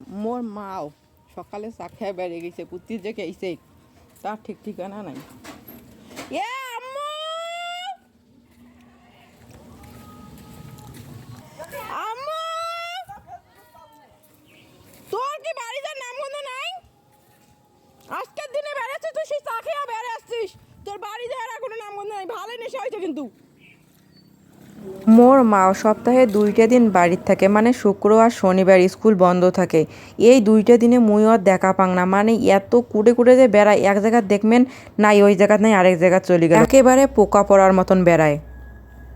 মোর মাও সকালে চা খেয়ে বেড়ে গেছে, পুতির যে খেয়েছে, তার ঠিক ঠিকানা নাই। এ আম্মু! আম্মু! তোর কি বাড়িতে নাম গন্ধ নাই? আজকের দিনে বেড়াচ্ছিস তুই, সেই চা খেয়ে বেড়ে আসছিস। তোর বাড়িতে আর কোনো নাম গন্ধ নাই ভালো নেশা হয়েছে কিন্তু। মোর মা সপ্তাহে দুইটা দিন বাড়ির থাকে মানে শুক্র আর শনিবার স্কুল বন্ধ থাকে। এই দুইটা দিনে মুই আর দেখা পাং না মানে এত কুড়ে কুড়ে যে বেড়ায় এক জায়গা দেখবেন নাই ওই জায়গা নাই আরেক জায়গা চলে গেল। একেবারে পোকা পড়ার মতন বেড়ায়।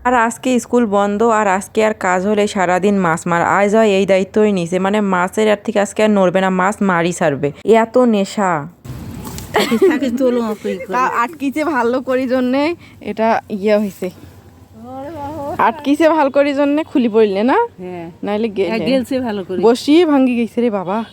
আর আজকে স্কুল বন্ধ আর আজকে আর কাজ হলে সারাদিন মাছ মার। আজ হয় এই দায়িত্বই নিছে মানে মাছের আর থেকে আজকে আর নড়বে না মাছ মারি ছাড়বে। এত নেশা। আটকিছে ভালো করি জন্যে এটা ইয়ে হয়েছে আটকিছে ভালো করি জন্য খুলি পড়লে না? হ্যাঁ। নাইলে গেলছে ভালো করে। বসিয়ে ভাঙ্গি গেছে রে বাবা।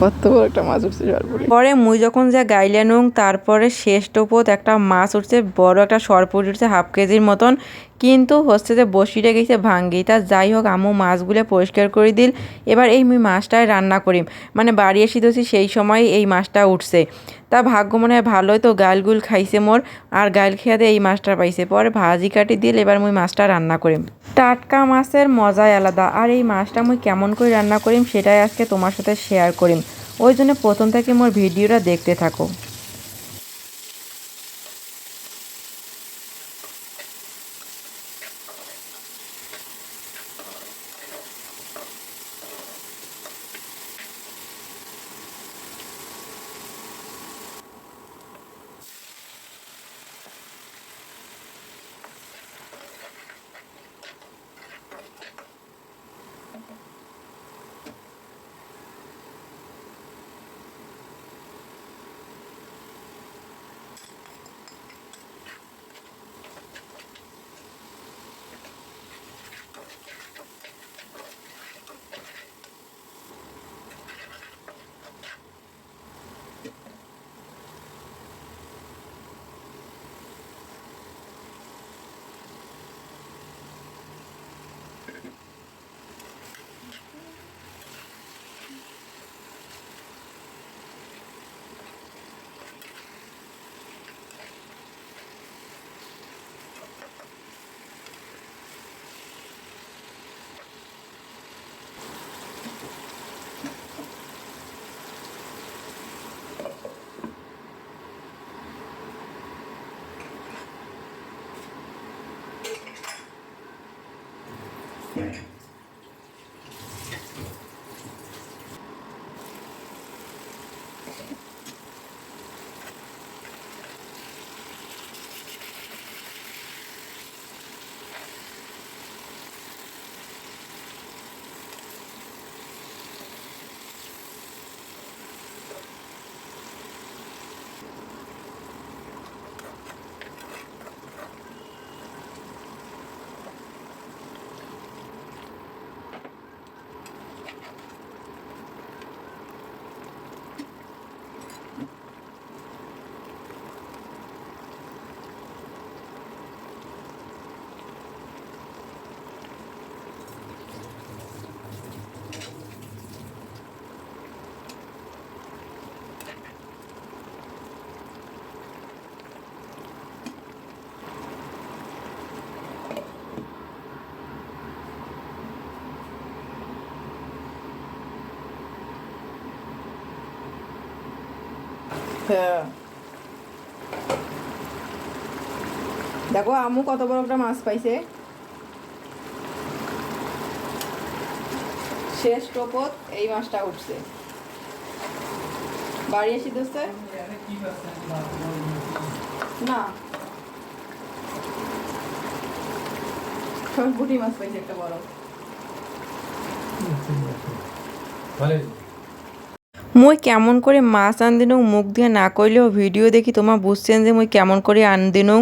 কত বড় একটা মাছ উঠছে পরে মুই যখন যা গাইলে নুং তারপরে শেষ টোপত একটা মাছ উঠছে বড় একটা সরপুরি উঠছে হাফ কেজির মতন। কিন্তু হচ্ছে যে বসিটা গেছে ভাঙ্গি তা যাই হোক, আম্মু মাছগুলো পরিষ্কার করে দিল। এবার এই মুই মাছটাই রান্না করিম মানে বাড়ি এসে দিয়েছি সেই সময় এই মাছটা উঠছে। তা ভাগ্য মনে হয় ভালোই তো গালগুল খাইছে মোর। আর গাল খেয়াতে এই মাছটা পাইছে। পরে ভাজি কাটি দিল, এবার মুই মাছটা রান্না করিম। টাটকা মাছের মজাই আলাদা। আর এই মাছটা মুই কেমন করে রান্না করিম, সেটাই আজকে তোমার সাথে শেয়ার করিম। ওই জন্য প্রথম থেকে মোর ভিডিওটা দেখতে থাকো। হ্যাঁ। দেখো আমু কত বড় একটা মাছ পাইছে। শেষ টোপত এই মাছটা উঠছে। বাড়ি এসে দোস্তে? না। সব বুটি মাছ পাইছে একটা বড়। মুই কেমন করে মাছ আনদিনু মুখ দিয়ে না কইলেও ভিডিও দেখি তোমার বুঝছেন যে মুই কেমন করে আনদিনু।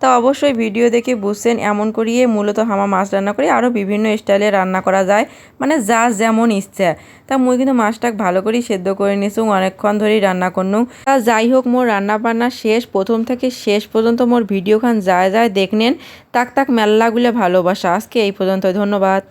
তা অবশ্যই ভিডিও দেখে বুঝছেন, এমন করিয়ে মূলত হামা মাছ রান্না করি আরও বিভিন্ন স্টাইলে রান্না করা যায় মানে যা যেমন ইচ্ছা। তা মুই কিন্তু মাছটা ভালো করেই সেদ্ধ করে নিছু অনেকক্ষণ ধরেই রান্না করনু। তা যাই হোক, মোর রান্না বান্না শেষ, প্রথম থেকে শেষ পর্যন্ত মোর ভিডিও খান যায় যায় দেখনেন, তাক তাক মেল্লাগুলো ভালোবাসা। আজকে এই পর্যন্ত ধন্যবাদ।